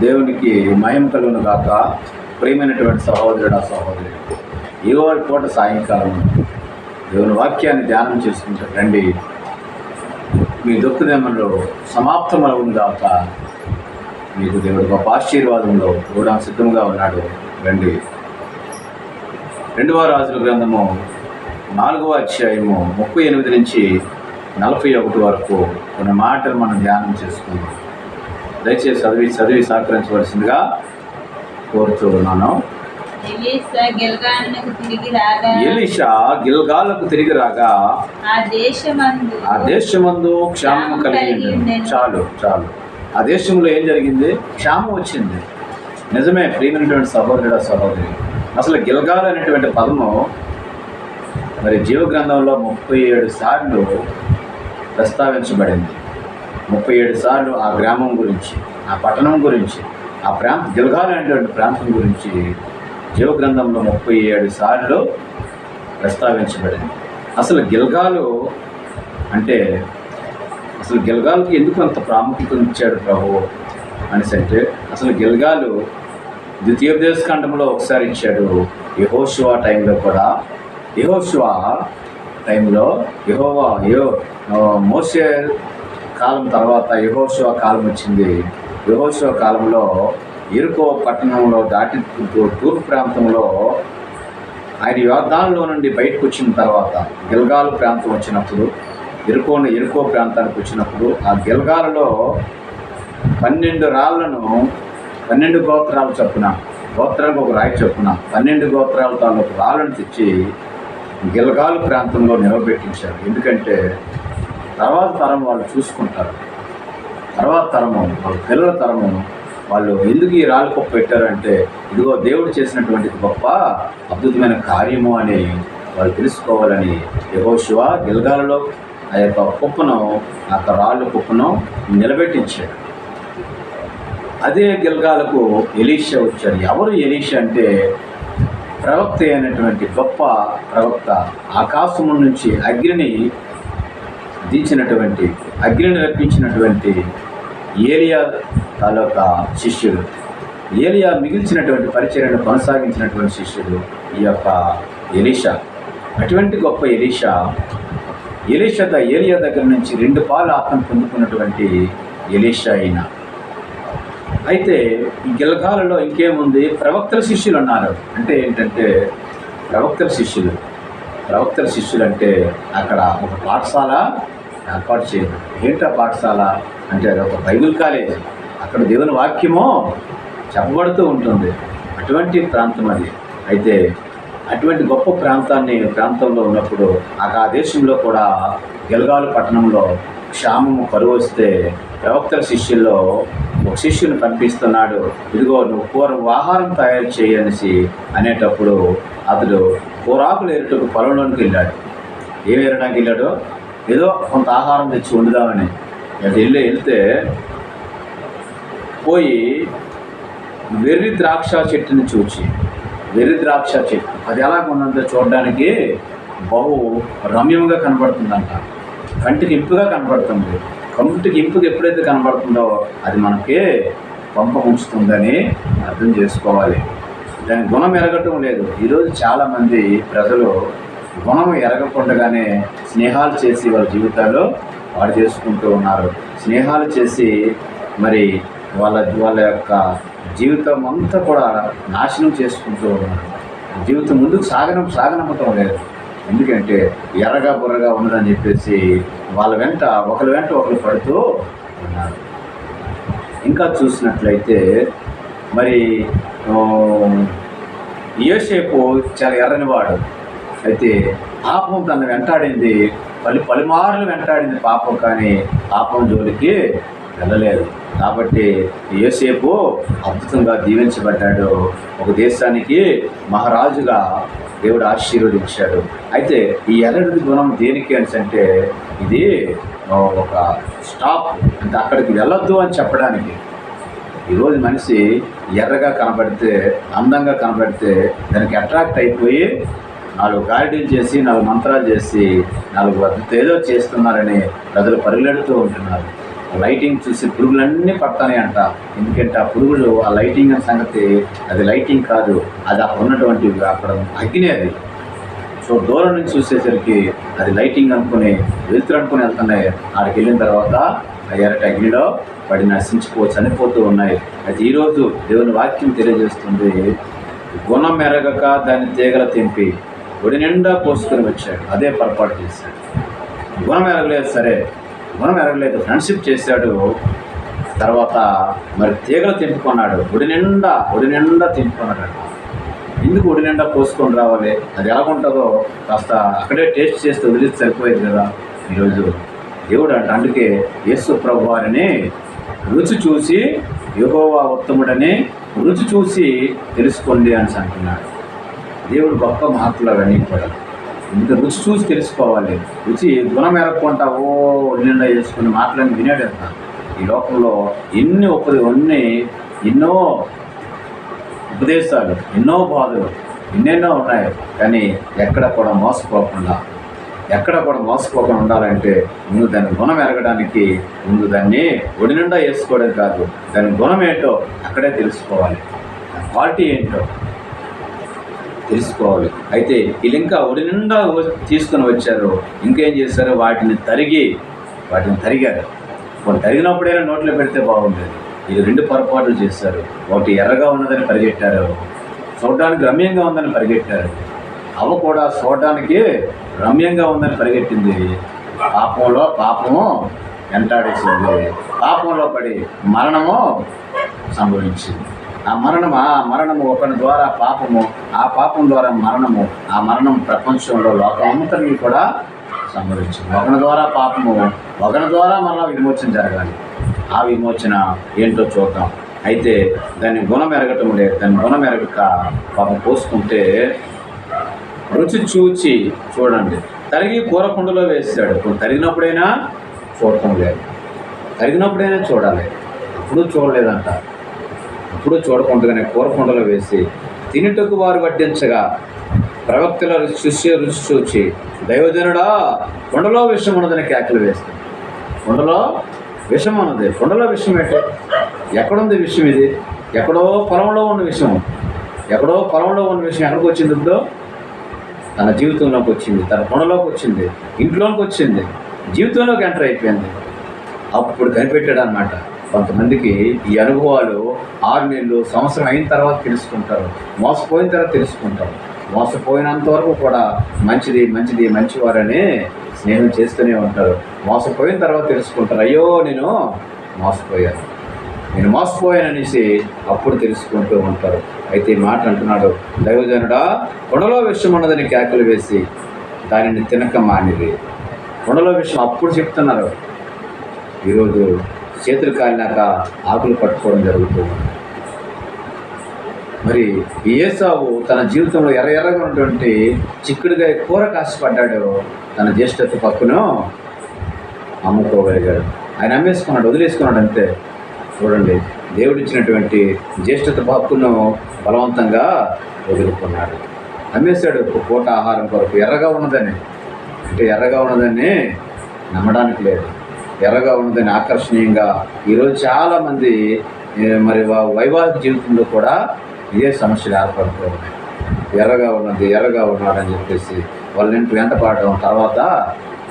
దేవునికి మయం కలుగును కాక ప్రియమైనటువంటి సహోదరుడు ఆ సహోదరుడు ఏవో పూట సాయంకాలం. దేవుని వాక్యాన్ని ధ్యానం చేసుకుంటే రండి. మీ దుఃఖదేమంలో సమాప్తమవును కాక మీకు దేవుడు గొప్ప ఆశీర్వాదంలో కూడా సిద్ధంగా ఉన్నాడు. రండి. రెండవ రాజుల గ్రంథము నాలుగవ అధ్యాయము ముప్పై ఎనిమిది నుంచి నలభై ఒకటి వరకు కొన్ని మాటలు మనం ధ్యానం చేసుకుందాం. దయచేసి చదివి చదివి సహకరించవలసిందిగా కోరుతూ ఉన్నాను. ఎలిషా గిల్గాలకు తిరిగి రాగా. ఆ దేశమందు క్షామం కలిగి. చాలు చాలు. ఆ దేశంలో ఏం జరిగింది? క్షామం వచ్చింది. నిజమే ప్రియమైనటువంటి సహోదరుడు సహోదరి. అసలు గిల్గాల్ అనేటువంటి పదము మరి జీవ గ్రంథంలో ముప్పై ఏడు సార్లు ప్రస్తావించబడింది. ముప్పై ఏడు సార్లు ఆ గ్రామం గురించి ఆ పట్టణం గురించి ఆ ప్రాంత గిల్గాల్ అనేటువంటి ప్రాంతం గురించి జీవగ్రంథంలో ముప్పై ఏడు సార్లు ప్రస్తావించబడింది. అసలు గిల్గాలు అంటే అసలు గిల్గాలకి ఎందుకు అంత ప్రాముఖ్యత ఇచ్చాడు ప్రభు అనేసి అంటే అసలు గిల్గాలు ద్వితీయోపదేశ ఖండంలో ఒకసారి ఇచ్చాడు యహోశివా టైంలో కూడా. యహోశివా టైంలో యహోవా యో మోసే కాలం తర్వాత యహోశివ కాలం వచ్చింది. యహోశివ కాలంలో ఇరుకో పట్టణంలో దాటి తూర్పు ప్రాంతంలో ఆయన యోధాల్లో నుండి బయటకు వచ్చిన తర్వాత గిల్గాలు ప్రాంతం వచ్చినప్పుడు ఇరుకోని ఇరుకో ప్రాంతానికి వచ్చినప్పుడు ఆ గిల్గాలలో పన్నెండు రాళ్ళను పన్నెండు గోత్రాలు చొప్పున గోత్రాలకు ఒక రాయి చొప్పున పన్నెండు గోత్రాల తాలూకు రాళ్ళను తెచ్చి గిల్గాలు ప్రాంతంలో నిలబెట్టించారు. ఎందుకంటే తర్వాత తరం వాళ్ళు చూసుకుంటారు. తర్వాత తరము వాళ్ళ పిల్లల తరము వాళ్ళు ఎందుకు ఈ రాళ్ళు కుప్ప పెట్టారంటే ఇదిగో దేవుడు చేసినటువంటి గొప్ప అద్భుతమైన కార్యము అని వాళ్ళు తెలుసుకోవాలని యహోశివ గిల్గాలలో ఆ యొక్క కుప్పను ఆ యొక్క రాళ్ళు కుప్పను నిలబెట్టించాడు. అదే గిల్గాలకు ఎలీషా వచ్చారు ఎవరు ఎలీషా అంటే ప్రవక్త అయినటువంటి గొప్ప ప్రవక్త ఆకాశము నుంచి అగ్నిని దించినటువంటి అగ్నిని రప్పించినటువంటి ఏలియా తాలూకా శిష్యుడు. ఏలియా మిగిల్చినటువంటి పరిచర్యను కొనసాగించినటువంటి శిష్యుడు ఈ యొక్క ఎలీషా. అటువంటి గొప్ప ఎలీషా ఎలీషా ద- ఏలియా దగ్గర నుంచి రెండు పాలు ఆత్మ పొందుకున్నటువంటి ఎలీషా అయిన అయితే ఈ గిల్గాలలో ఇంకేముంది? ప్రవక్తల శిష్యులు ఉన్నారు. అంటే ఏంటంటే ప్రవక్తల శిష్యులు. ప్రవక్తల శిష్యులు అంటే అక్కడ ఒక పాఠశాల ఏర్పాటు చేయదు ఏంటా పాఠశాల అంటే అది ఒక బైబిల్ కాలేజ్. అక్కడ దేవుని వాక్యమో చెప్పబడుతూ ఉంటుంది. అటువంటి ప్రాంతం అది. అయితే అటువంటి గొప్ప ప్రాంతాన్ని ప్రాంతంలో ఉన్నప్పుడు ఆ దేశంలో కూడా గెలగాలు పట్టణంలో క్షామము కరువు వస్తే ప్రవక్తల శిష్యుల్లో ఒక శిష్యుని పంపిస్తున్నాడు ఇదిగో నువ్వు కూర ఆహారం తయారు చేయనేసి అనేటప్పుడు అతడు కూరాకులు ఏరుటకు పొలంలోనికి వెళ్ళాడు. ఏమి ఏరడానికి వెళ్ళాడో? ఏదో కొంత ఆహారం తెచ్చి వండుదామని. అటు వెళ్ళి వెళ్తే పోయి వెర్రి ద్రాక్ష చెట్టుని చూచి వెర్రి ద్రాక్ష చెట్టు అది ఎలా ఉన్నంత చూడడానికి బహు రమ్యంగా కనబడుతుందంట. కంటికి ఇంపుగా కనబడుతుంది. కంటికి ఇంపుగా ఎప్పుడైతే కనబడుతుందో అది మనకి పంప ఉంచుతుందని అర్థం చేసుకోవాలి. దాని గుణం ఎరగటం లేదు. ఈరోజు చాలామంది ప్రజలు గుణం ఎరగకుండగానే స్నేహాలు చేసి వాళ్ళ జీవితాల్లో వాడు చేసుకుంటూ ఉన్నారు. స్నేహాలు చేసి మరి వాళ్ళ వాళ్ళ యొక్క జీవితం అంతా కూడా నాశనం చేసుకుంటూ ఉన్నారు. జీవితం ముందుకు సాగనం సాగనమ్మటం లేదు. ఎందుకంటే ఎర్రగా బుర్రగా ఉన్నదని చెప్పేసి వాళ్ళ వెంట ఒకరి వెంట ఒకరు పడుతూ ఉన్నారు. ఇంకా చూసినట్లయితే మరి యోసేపు చాలా ఎర్రనివాడు. అయితే పాపం తను వెంటాడింది. పలు పలుమార్లు వెంటాడింది పాపం కానీ పాపం జోలికి వెళ్ళలేదు. కాబట్టి ఏసేపు అద్భుతంగా దీవించబడ్డాడు. ఒక దేశానికి మహారాజుగా దేవుడు ఆశీర్వదించాడు. అయితే ఈ ఎర్రడి గుణం దేనికి అని అంటే ఇది ఒక స్టాప్. అంటే అక్కడికి వెళ్ళొద్దు అని చెప్పడానికి. ఈరోజు మనిషి ఎర్రగా కనబడితే అందంగా కనబడితే దానికి అట్రాక్ట్ అయిపోయి నాలుగు గార్డీలు చేసి నాలుగు మంత్రాలు చేసి నాలుగు ఏదో చేస్తున్నారని ప్రజలు పరిగెడుతూ ఉంటున్నారు. లైటింగ్ చూసి పురుగులన్నీ పడతాయి అంట. ఎందుకంటే ఆ పురుగులు ఆ లైటింగ్ అనే సంగతి అది లైటింగ్ కాదు అది అక్కడ ఉన్నటువంటి అక్కడ అగ్ని అది. సో దూరం నుంచి చూసేసరికి అది లైటింగ్ అనుకుని వెళ్తురు అనుకుని వెళ్తున్నాయి. ఆడికి వెళ్ళిన తర్వాత ఆ ఎర్రటి అగ్నిలో పడి నశించిపో చనిపోతూ ఉన్నాయి. అయితే ఈరోజు దేవుని వాక్యం తెలియజేస్తుంది గుణం మెరగక దాన్ని తీగల తెంపి. ఒడి నిండా పోసుకొని వచ్చాడు. అదే పొరపాటు చేశాడు. గుణం ఎరగలేదు సరే. గుణం ఎరగలేదు. ఫ్రెండ్షిప్ చేశాడు. తర్వాత మరి తీగలు తెంపుకున్నాడు. ఒడి నిండా ఒడి నిండా తెంపుకున్నాడు. ఎందుకు ఒడి నిండా పోసుకొని రావాలి? అది ఎలాగుంటుందో కాస్త అక్కడే టేస్ట్ చేస్తే వదిలిస్తే సరిపోయేది కదా ఈరోజు. దేవుడు అంట అందుకే యేసు ప్రభు వారిని రుచి చూసి యుగోవా ఉత్తముడని రుచి చూసి తెలుసుకోండి అని అంటున్నాడు. దేవుడు గొప్ప మహత్తులు అవన్నీ కూడా. ఇంత రుచి చూసి తెలుసుకోవాలి. రుచి గుణం ఎరక్కుంటా ఓ నిండా చేసుకుని మాటలని వినేడు ఈ లోకంలో ఎన్ని ఉపది ఉన్ని ఎన్నో ఉపదేశాలు ఎన్నో బాధలు ఎన్నెన్నో ఉన్నాయి. కానీ ఎక్కడ కూడా మోసపోకుండా ఎక్కడ కూడా మోసపోకుండా ఉండాలంటే ముందు దాని గుణం ఎరగడానికి ముందు దాన్ని ఒడి నిండా వేసుకోవడం కాదు. దాని గుణం ఏంటో అక్కడే తెలుసుకోవాలి. క్వాలిటీ ఏంటో తెలుసుకోవాలి అయితే వీళ్ళింకా ఒడి నిండా తీసుకుని తీసుకొని వచ్చారు. ఇంకేం చేశారు? వాటిని తరిగి వాటిని తరిగారు. వాళ్ళు తరిగినప్పుడైనా నోట్లో పెడితే బాగుండేది. ఇది రెండు పొరపాట్లు చేశారు. ఒకటి ఎర్రగా ఉన్నదని పరిగెట్టారు. చూడడానికి రమ్యంగా ఉందని పరిగెట్టారు. అవ కూడా చూడడానికి రమ్యంగా ఉందని పరిగెట్టింది. పాపంలో పాపము వెంటాడేసింది. పాపంలో పడి మరణము సంభవించింది. ఆ మరణం ఆ మరణము ఒకరి ద్వారా పాపము ఆ పాపం ద్వారా మరణము ఆ మరణం ప్రపంచంలో లోకం కూడా సంభవించింది ఒకరి ద్వారా పాపము ఒకరి ద్వారా మరలా విమోచన జరగాలి. ఆ విమోచన ఏంటో చూద్దాం. అయితే దాన్ని గుణం ఎరగటం లేదు. దాన్ని గుణం ఎరగక పాపం పోసుకుంటే రుచి చూచి చూడండి. తరిగి కూర కుండలో వేసాడు ఇప్పుడు తరిగినప్పుడైనా చూడటం లేదు. తరిగినప్పుడైనా చూడాలి. ఇప్పుడు చూడలేదంట. ఇప్పుడు చూడకుండగానే కూరకుండలో వేసి తినుటకు వారు వడ్డించగా ప్రవక్తల శిష్య రుచి చూచి దైవజనుడా కొండలో విషం ఉన్నదని కేకలు వేస్తాడు కొండలో విషం ఉన్నది కొండలో విషయం ఏంటి? ఎక్కడుంది విషయం ఇది? ఎక్కడో పొలంలో ఉన్న విషయం ఎక్కడో పొలంలో ఉన్న విషయం ఎక్కడికి వచ్చింది ఇప్పుడు? తన జీవితంలోకి వచ్చింది తన కొండలోకి వచ్చింది ఇంట్లోకి వచ్చింది జీవితంలోకి ఎంటర్ అయిపోయింది. అప్పుడు కనిపెట్టాడు అనమాట కొంతమందికి ఈ అనుభవాలు ఆరు నెలలు సంవత్సరం అయిన తర్వాత తెలుసుకుంటారు మోసపోయిన తర్వాత తెలుసుకుంటారు. మోసపోయినంత వరకు కూడా మంచిది మంచిది మంచివారని స్నేహం చేస్తూనే ఉంటారు. మోసపోయిన తర్వాత తెలుసుకుంటారు అయ్యో నేను మోసపోయాను. నేను మోసపోయాననేసి అప్పుడు తెలుసుకుంటూ ఉంటారు. అయితే ఈ మాట అంటున్నాడు దైవజనుడా కొండలో విషయం ఉన్నదని కేకలు వేసి దానిని తినక మానిది కొండలో విషయం అప్పుడు చెప్తున్నారు. ఈరోజు చేతులు కాలినాక ఆకులు పట్టుకోవడం జరుగుతుంది. మరి ఏసావు తన జీవితంలో ఎర్ర ఎర్రగా ఉన్నటువంటి చిక్కుడుగా కూర కాసిపడ్డాడు తన జ్యేష్ఠత పక్కును అమ్ముకోగలిగాడు. ఆయన అమ్మేసుకున్నాడు వదిలేసుకున్నాడు అంతే. చూడండి దేవుడిచ్చినటువంటి జ్యేష్ఠత హక్కును బలవంతంగా వదులుకున్నాడు. అమ్మేశాడు పూట ఆహారం కొరకు ఎర్రగా ఉన్నదని. అంటే ఎర్రగా ఉన్నదని నమ్మడానికి లేదు. ఎర్రగా ఉన్నదని ఆకర్షణీయంగా ఈరోజు చాలామంది మరి వా- వైవాహిక జీవితంలో కూడా ఇదే సమస్యలు ఏర్పడుతూ ఉన్నాయి. ఎర్రగా ఉన్నది ఎర్రగా ఉన్నాడని చెప్పేసి వాళ్ళ ఇంటి వెంట పడటం తర్వాత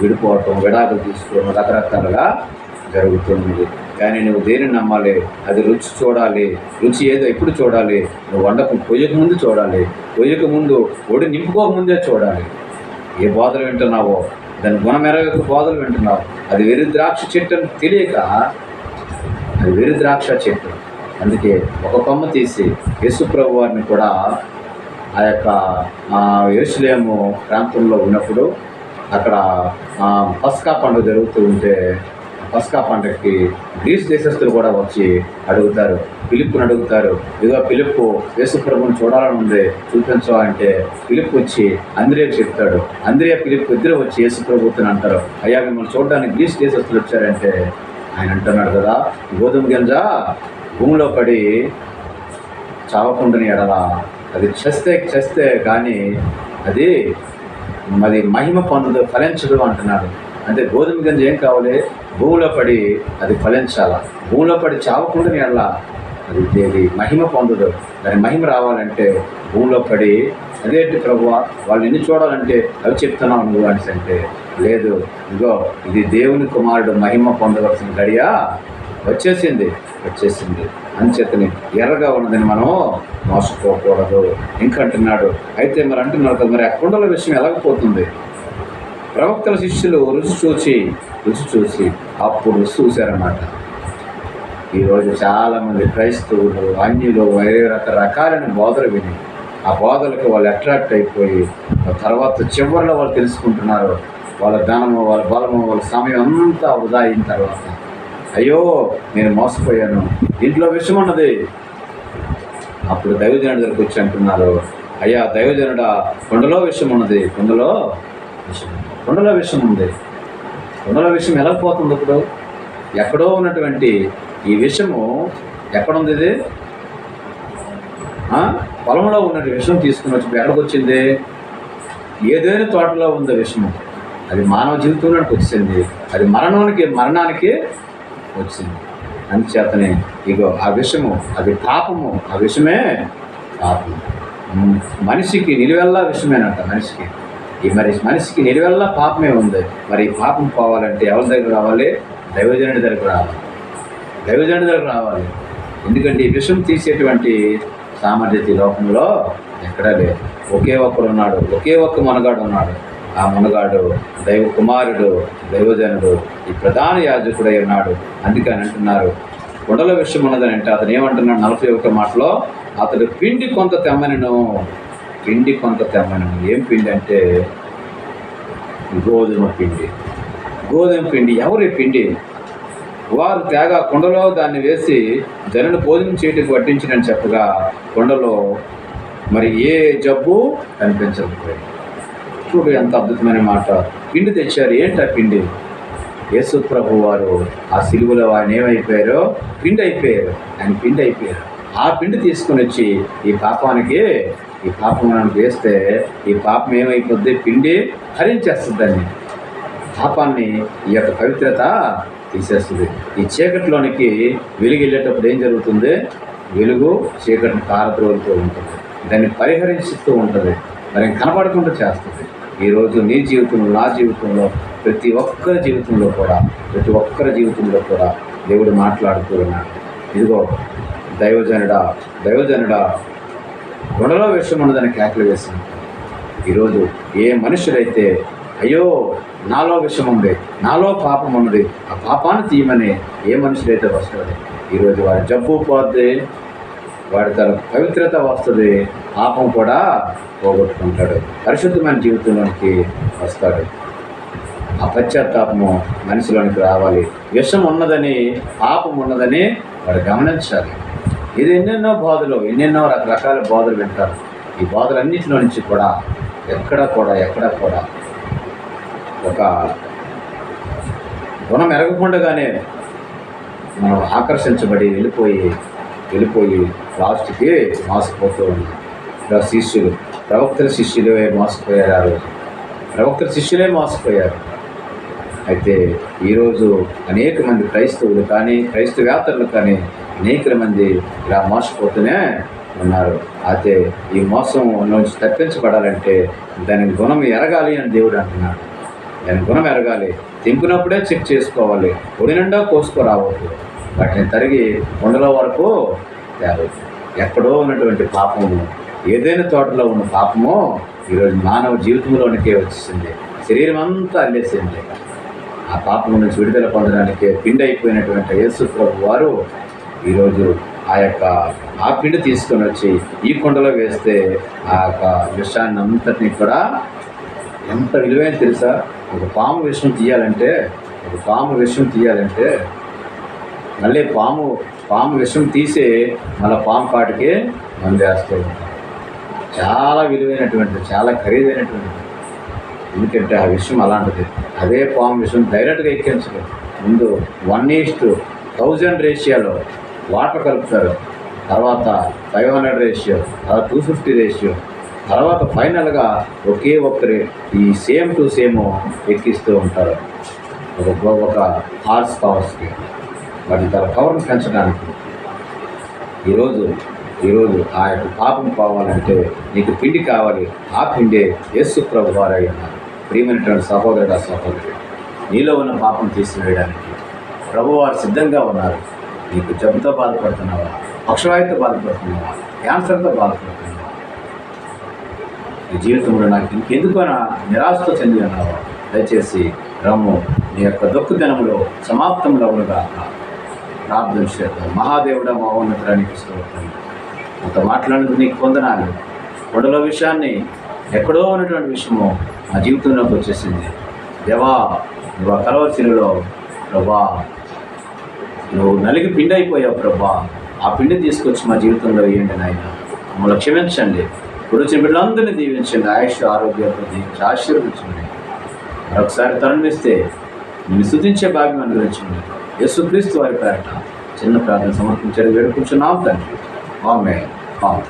విడిపోవటం విడాకులు తీసుకోవడం రకరకాలుగా జరుగుతుంది కానీ నువ్వు దేనిని నమ్మాలి? అది రుచి చూడాలి. రుచి ఏదో ఎప్పుడు చూడాలి? నువ్వు వండకు పొయ్యక ముందు చూడాలి. పొయ్యక ముందు ఒడి నింపుకోకముందే చూడాలి. ఏ బోధలు వింటున్నావో? దాని గుణమెరగక బోధలు వింటున్నావు. అది వెరి ద్రాక్ష చెట్టు అని తెలియక అది వెరి ద్రాక్ష చెట్టు. అందుకే ఒక కొమ్మ తీసి యేసుప్రభు వారిని కూడా ఆ యొక్క యేసులేము ప్రాంతంలో ఉన్నప్పుడు అక్కడ పస్కా పండుగ జరుగుతూ ఉంటే పస్కా పండుగకి గ్రీస్ దేశస్తులు కూడా వచ్చి అడుగుతారు. పిలుపుని అడుగుతారు ఇదిగో పిలుపు యేసుప్రభుని చూడాలని ఉంది చూపించాలంటే పిలుపు వచ్చి అంద్రియ చెప్తాడు. అంద్రియ పిలుపు ఇద్దరు వచ్చి యేసుప్రభుత్వం అంటారు. అయ్యా మిమ్మల్ని చూడడానికి గ్రీస్ దేశస్తులు వచ్చారంటే ఆయన అంటున్నాడు కదా. గోధుమ గింజ భూమిలో పడి చావకుండాని ఎడల? అది చేస్తే చేస్తే కానీ అది మరి మహిమ పొందదు ఫలించదు అంటున్నాడు. అంటే గోధుమ గింజ ఏం కావాలి? భూమిలో పడి అది ఫలించాలా? భూమిలో పడి చావకుండా ఎడలా? అది దేవి మహిమ పొందదు. దాని మహిమ రావాలంటే భూమిలో పడి అదేంటి ప్రభు వాళ్ళు ఎన్ని చూడాలంటే అవి చెప్తున్నావు నువ్వు అంటే లేదు ఇగో ఇది దేవుని కుమారుడు మహిమ పొందవలసిన గడియా? వచ్చేసింది వచ్చేసింది. అంచేతని ఎర్రగా ఉన్నదని మనం మోసపోకూడదు. ఇంకంటున్నాడు అయితే మరి అంటున్నాడు కదా మరి ఆ కుండల విషయం ఎలాగపోతుంది ప్రవక్తల శిష్యులు రుచి చూసి రుచి చూసి అప్పుడు చూశారన్నమాట. ఈరోజు చాలామంది క్రైస్తవులు అన్యులు వేరే రకరకాలైన బోధలు విని ఆ బోధలకు వాళ్ళు అట్రాక్ట్ అయిపోయి తర్వాత చివరిలో వాళ్ళు తెలుసుకుంటున్నారు వాళ్ళ ధనము వాళ్ళ బలము వాళ్ళ సమయం అంతా వృధా అయిన తర్వాత. అయ్యో నేను మోసపోయాను ఇంట్లో విషయం ఉన్నది. అప్పుడు దైవజనుడి దగ్గరికి వచ్చి అంటున్నారు అయ్యా దైవజనుడా కొండలో విషయం ఉన్నది. కొండలో విషయం కొండలో విషయం ఉంది. కొండలో విషయం ఎలా పోతుంది ఇప్పుడు? ఎక్కడో ఉన్నటువంటి ఈ విషము ఎక్కడుంది ఇది? పొలంలో ఉన్నట్టు విషయం తీసుకుని వచ్చి ఎక్కడికి వచ్చింది? ఏదైనా తోటలో ఉంది విషము అది మానవ జీవితంలోకి వచ్చింది. అది మరణానికి మరణానికి వచ్చింది. అందుచేతనే ఇగో ఆ విషము అది పాపము. ఆ విషమే పాపము. మనిషికి నిలువెల్లా విషమేనంట మనిషికి. ఈ మరి మనిషికి నిలువెల్లా పాపమే ఉంది. మరి ఈ పాపం పోవాలంటే ఎవరి దగ్గర రావాలి? దైవజనుడి దగ్గర రావాలి. దైవజనుడి దగ్గర రావాలి. ఎందుకంటే ఈ విషం తీసేటువంటి సామర్థ్యత లోకంలో ఎక్కడా లేదు. ఒకే ఒక్కడు ఉన్నాడు ఒకే ఒక్క మనగాడు ఉన్నాడు. ఆ మునగాడు దైవ కుమారుడు దైవజనుడు ఈ ప్రధాన యాజకుడై ఉన్నాడు. అందుకని అంటున్నారు. కొండల విషయం ఉన్నదని అంటే అతను ఏమంటున్నాడు నలభై ఒక మాటలో? అతడు పిండి కొంత తెమ్మనను. పిండి కొంత తెమ్మనను. ఏం పిండి అంటే? గోధుమ పిండి. గోధుమ పిండి. ఎవరి పిండి? వారు తేగా కొండలో దాన్ని వేసి జనులు భోజనం చేయటకు వడ్డించినని చెప్పగా కొండలో మరి ఏ జబ్బు కనిపించకపోయింది. చూడు ఎంత అద్భుతమైన మాట. పిండి తెచ్చారు. ఏంటి ఆ పిండి? యేసు ప్రభు వారు ఆ సిలువలో ఆయన ఏమైపోయారో? పిండి అయిపోయారు. ఆయన పిండి అయిపోయారు. ఆ పిండి తీసుకొని వచ్చి ఈ పాపానికి ఈ పాపం మనం వేస్తే ఈ పాపం ఏమైపోద్ది? పిండి హరించేస్తుంది దాన్ని. పాపాన్ని ఈ యొక్క పవిత్రత తీసేస్తుంది. ఈ చీకటిలోనికి వెలుగు వెళ్ళేటప్పుడు ఏం జరుగుతుంది? వెలుగు చీకటిని కారద్రోలుతూ ఉంటుంది. దాన్ని పరిహరిస్తూ ఉంటుంది. దాన్ని కనపడకుండా చేస్తుంది. ఈరోజు నీ జీవితంలో నా జీవితంలో ప్రతి ఒక్కరి జీవితంలో కూడా ప్రతి ఒక్కరి జీవితంలో కూడా దేవుడు మాట్లాడుతూ ఉన్నాడు. ఇదిగో దైవజనుడా దైవజనుడా కొండలో విషయం ఉన్నదని కేకలు వేసింది. ఈరోజు ఏ మనుషులైతే అయ్యో నాలో విషం ఉంది నాలో పాపం ఉన్నది ఆ పాపాన్ని తీయమని ఏ మనుషులైతే వస్తుంది ఈరోజు వారి జబ్బు పోద్ది వాడి తన పవిత్రత వస్తుంది పాపం కూడా పోగొట్టుకుంటాడు పరిశుద్ధమైన జీవితంలోనికి వస్తాడు. ఆ పశ్చాత్తాపము మనిషిలోనికి రావాలి. విషం ఉన్నదని పాపం ఉన్నదని వాడు గమనించాలి. ఇది ఎన్నెన్నో బోధలు ఎన్నెన్నో రకరకాల బోధలు వింటారు. ఈ బోధలన్నింటిలో నుంచి కూడా ఎక్కడ కూడా ఎక్కడ కూడా ఒక గుణం ఎరగకుండగానే మనం ఆకర్షించబడి వెళ్ళిపోయి వెళ్ళిపోయి లాస్ట్కి మోసపోతూ ఉన్నాం ఇలా శిష్యులు ప్రవక్తల శిష్యులే మోసపోయారు ఆ రోజు ప్రవక్తల శిష్యులే మోసపోయారు అయితే ఈరోజు అనేక మంది క్రైస్తవులు కానీ క్రైస్తవేతరులు కానీ అనేక మంది ఇలా మోసపోతూనే ఉన్నారు. అయితే ఈ మోసం నుంచి తప్పించబడాలంటే దాని గుణం ఎరగాలి అని దేవుడు అంటున్నాడు. దాని గుణం ఎరగాలి తెంపినప్పుడే చెక్ చేసుకోవాలి. ఒడి నిండా కోసుకురావద్దు వాటిని తరిగి ఉండల వరకు తేవచ్చు ఎక్కడో ఉన్నటువంటి పాపము ఏదైనా తోటలో ఉన్న పాపమో ఈరోజు మానవ జీవితంలోనికే వచ్చేసింది. శరీరం అంతా అల్లేసింది. ఆ పాపం నుంచి విడుదల పొందడానికి పిండి అయిపోయినటువంటి యేసు ప్రభు వారు ఈరోజు ఆ యొక్క ఆ పిండి తీసుకొని వచ్చి ఈ కుండలో వేస్తే ఆ యొక్క విషయాన్ని అంతటినీ కూడా ఎంత విలువైన తెలుసా? ఒక పాము విషయం తీయాలంటే ఒక పాము విషయం తీయాలంటే మళ్ళీ పాము పాము విషం తీసే మళ్ళీ పాము కాటికి మనం వేస్తూ ఉంటాం. చాలా విలువైనటువంటి చాలా ఖరీదైనటువంటి. ఎందుకంటే ఆ విషయం అలాంటిది. అదే పాము విషయం డైరెక్ట్గా ఎక్కించదు ముందు వన్ ఈస్ట్ థౌజండ్ రేషియోలో వాటర్ కలుపుతారు. తర్వాత ఫైవ్ హండ్రెడ్ రేషియో తర్వాత టూ ఫిఫ్టీ రేషియో తర్వాత ఫైనల్గా ఒకే ఒక్కరే ఈ సేమ్ టు సేమ్ ఎక్కిస్తూ ఉంటారు. ఒక ఒక హార్స్ పవర్స్కి వాటి తన పవర్ని పెంచడానికి. ఈరోజు ఈరోజు ఆ యొక్క పాపం పోవాలంటే నీకు పిండి కావాలి. ఆ పిండే యేసు ప్రభు వారై ఉన్నారు. ప్రియమైనటువంటి సహోదరుడు సహోదరుడు నీలో ఉన్న పాపం తీసివేయడానికి ప్రభువారు సిద్ధంగా ఉన్నారు. నీకు జబ్బుతో బాధపడుతున్నావా? పక్షవాయుతో బాధపడుతున్నావా? క్యాన్సర్తో బాధపడుతున్నావా? జీవితంలో నాకు ఇంకెందుకు నిరాశతో చెంది అన్నావు దయచేసి రమ్ము నీ యొక్క దుఃఖదినములో సమాప్తంలో ఉండగా ప్రార్థన చేద్దాం. మహాదేవుడ మా ఉన్నతానికి స్తోత్రం. అంత మాట్లాడినందుకు నీకు పొందనాలు కొండల విషయాన్ని ఎక్కడో ఉన్నటువంటి విషయము నా జీవితంలోకి వచ్చేసింది. దేవా నువ్వు ఆ కలవచిలో ప్రభా నువ్వు నలిగి పిండి అయిపోయావు ప్రభా. ఆ పిండి తీసుకొచ్చి మా జీవితంలో వేయండి నాయన. మమ్మల్ని క్షమించండి. ఇప్పుడు వచ్చిన బిడ్డలందరినీ దీవించండి ఆయుష్ ఆరోగ్యాలు దీవించి ఆశీర్వదించండి. మరొకసారి తరుణిస్తే నేను శుద్ధించే భాగ్యం అనుగ్రహించండి. యేసుక్రీస్తు వారి పేరట చిన్న ప్రార్థన సమర్పించారు. వేడుకుంటున్నాం తండ్రి. ఆమె ఆమె